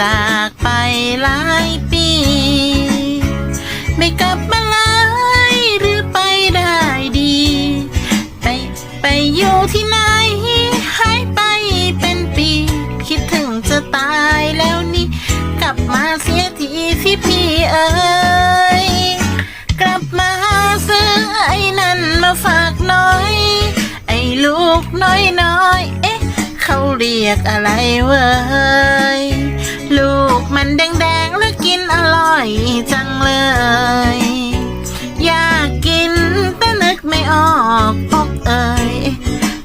จากไปหลายปี ไม่กลับมาเลยหรือไปได้ดี ไปไปอยู่ที่ไหนหายไปเป็นปี คิดถึงจะตายแล้วนี่ กลับมาเสียทีที่พี่เอ๋ยกลับมาซื้อไอ้นั่นมาฝากน้อย ไอ้ลูกน้อยน้อยเอ๊ะ เขาเรียกอะไรเว้ย ลูกมันแดงๆและกินอร่อยจังเลย อยากกินแต่นึกไม่ออกอกเอ่ย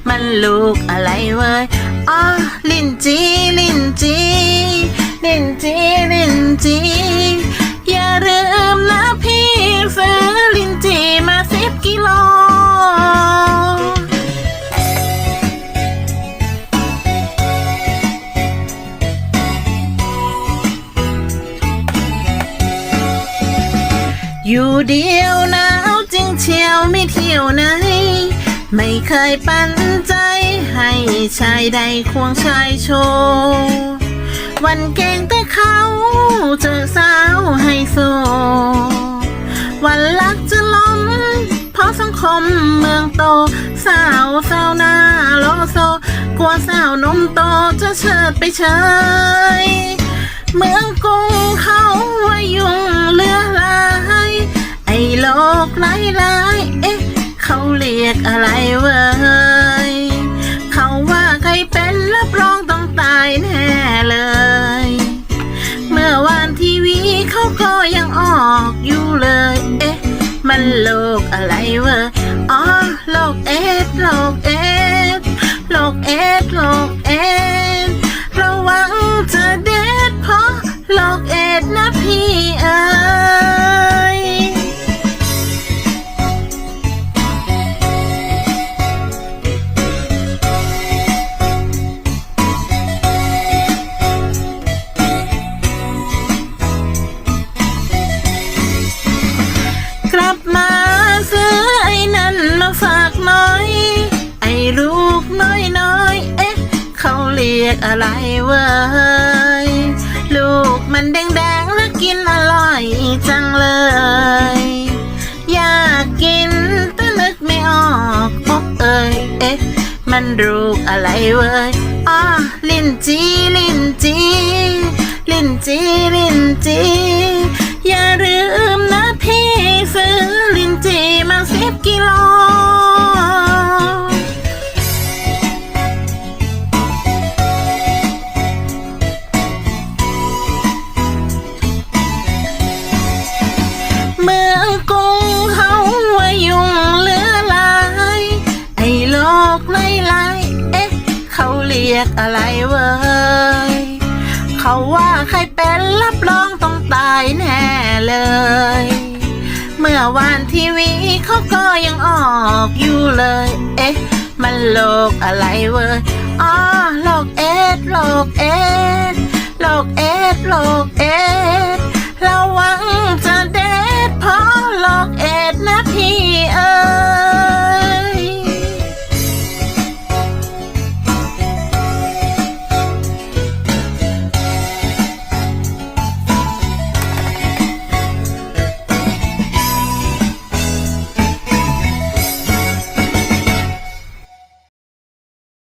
มันลูกอะไรเว้ยอ๋อลิ้นจีลิ้นจีลิ้นจีลิ้น อยู่เดียวหนาวจึงเชียวไม่เที่ยวไหน ไม่เคยปันใจให้ชายใดควงชายโชว์วันเก่งแต่เขาเจอสาวไฮโซ วันรักจะล้มเพราะสังคมเมืองโต สาวสาวหน้าโลโซ กลัวสาวนมโตจะเชิดไปเฉยเมืองกรุงเขาว่ายุ่งเลือลา กหลายหลายๆเอ๊ะ เขาเรียกอะไรเว้ย เขาว่าใครเป็นรับรองต้องตายแน่เลย เมื่อวานทีวีเขาก็ยังออกอยู่เลย เอ๊ะ มันโลกอะไรเว้ย อ๋อ โลกเอดโลกเอดโลกเอดโลกเอดระวังจะเด็ดเพราะโลกเอดนะพี่เอ๋ย ยกอะไรเว้ย ลูกมันแดงๆแล้วกินอร่อยจังเลย อยากกินแต่นึกไม่ออกอกเอ้ยเอ๊ะ มันลูกอะไรเว้ยอ๋อลิ้นจีลิ้นจีลิ้นจีลิ้นจี รียกอะไรเว้ย เขาว่าใครเป็นรับรองต้องตายแน่เลย เมื่อวานทีวีเขาก็ยังออกอยู่เลย เอ๊ะ มันโลกอะไรเว้ย อ๋อโลกเอดโลกเอดโลกเอดโลกเอด